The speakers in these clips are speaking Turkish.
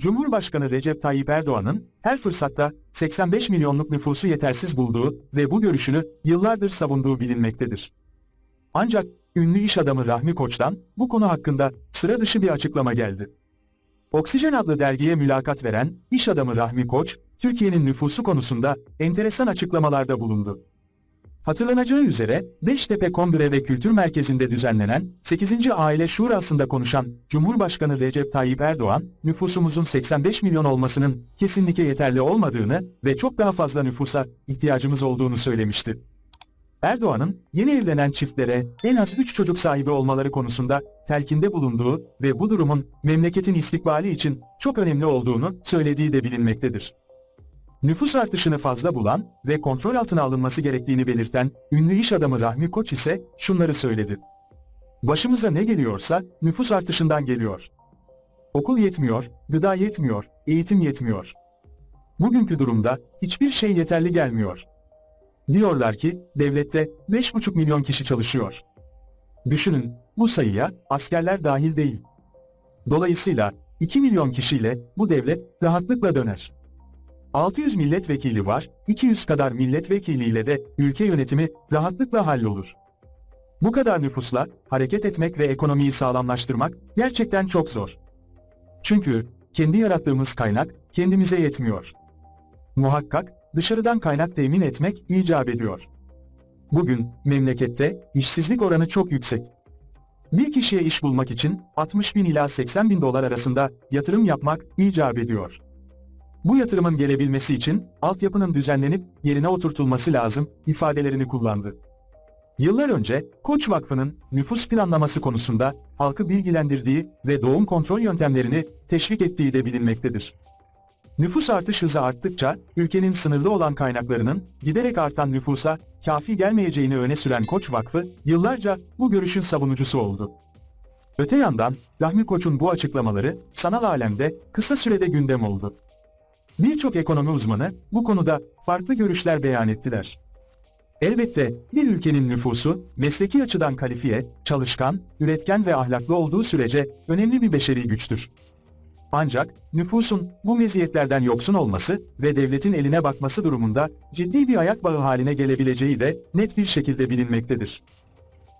Cumhurbaşkanı Recep Tayyip Erdoğan'ın her fırsatta 85 milyonluk nüfusu yetersiz bulduğu ve bu görüşünü yıllardır savunduğu bilinmektedir. Ancak ünlü iş adamı Rahmi Koç'tan bu konu hakkında sıra dışı bir açıklama geldi. Oksijen adlı dergiye mülakat veren iş adamı Rahmi Koç, Türkiye'nin nüfusu konusunda enteresan açıklamalarda bulundu. Hatırlanacağı üzere Beştepe Kongre ve Kültür Merkezi'nde düzenlenen 8. Aile Şurası'nda konuşan Cumhurbaşkanı Recep Tayyip Erdoğan, nüfusumuzun 85 milyon olmasının kesinlikle yeterli olmadığını ve çok daha fazla nüfusa ihtiyacımız olduğunu söylemişti. Erdoğan'ın yeni evlenen çiftlere en az 3 çocuk sahibi olmaları konusunda telkinde bulunduğu ve bu durumun memleketin istikbali için çok önemli olduğunu söylediği de bilinmektedir. Nüfus artışını fazla bulan ve kontrol altına alınması gerektiğini belirten ünlü iş adamı Rahmi Koç ise şunları söyledi. Başımıza ne geliyorsa nüfus artışından geliyor. Okul yetmiyor, gıda yetmiyor, eğitim yetmiyor. Bugünkü durumda hiçbir şey yeterli gelmiyor. Diyorlar ki devlette 5,5 milyon kişi çalışıyor. Düşünün, bu sayıya askerler dahil değil. Dolayısıyla 2 milyon kişiyle bu devlet rahatlıkla döner. 600 milletvekili var, 200 kadar milletvekiliyle de ülke yönetimi rahatlıkla hallolur. Bu kadar nüfusla hareket etmek ve ekonomiyi sağlamlaştırmak gerçekten çok zor. Çünkü kendi yarattığımız kaynak kendimize yetmiyor. Muhakkak dışarıdan kaynak temin etmek icap ediyor. Bugün memlekette işsizlik oranı çok yüksek. Bir kişiye iş bulmak için 60 bin ila 80 bin dolar arasında yatırım yapmak icap ediyor. Bu yatırımın gelebilmesi için altyapının düzenlenip yerine oturtulması lazım ifadelerini kullandı. Yıllar önce Koç Vakfı'nın nüfus planlaması konusunda halkı bilgilendirdiği ve doğum kontrol yöntemlerini teşvik ettiği de bilinmektedir. Nüfus artış hızı arttıkça ülkenin sınırlı olan kaynaklarının giderek artan nüfusa kafi gelmeyeceğini öne süren Koç Vakfı yıllarca bu görüşün savunucusu oldu. Öte yandan Rahmi Koç'un bu açıklamaları sanal alemde kısa sürede gündem oldu. Birçok ekonomi uzmanı bu konuda farklı görüşler beyan ettiler. Elbette bir ülkenin nüfusu mesleki açıdan kalifiye, çalışkan, üretken ve ahlaklı olduğu sürece önemli bir beşeri güçtür. Ancak nüfusun bu meziyetlerden yoksun olması ve devletin eline bakması durumunda ciddi bir ayak bağı haline gelebileceği de net bir şekilde bilinmektedir.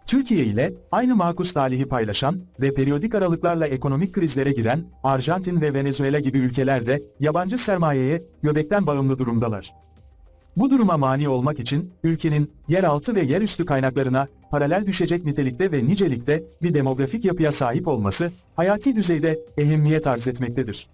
Türkiye ile aynı makus talihi paylaşan ve periyodik aralıklarla ekonomik krizlere giren Arjantin ve Venezuela gibi ülkeler de yabancı sermayeye göbekten bağımlı durumdalar. Bu duruma mani olmak için ülkenin yeraltı ve yerüstü kaynaklarına paralel düşecek nitelikte ve nicelikte bir demografik yapıya sahip olması hayati düzeyde ehemmiyet arz etmektedir.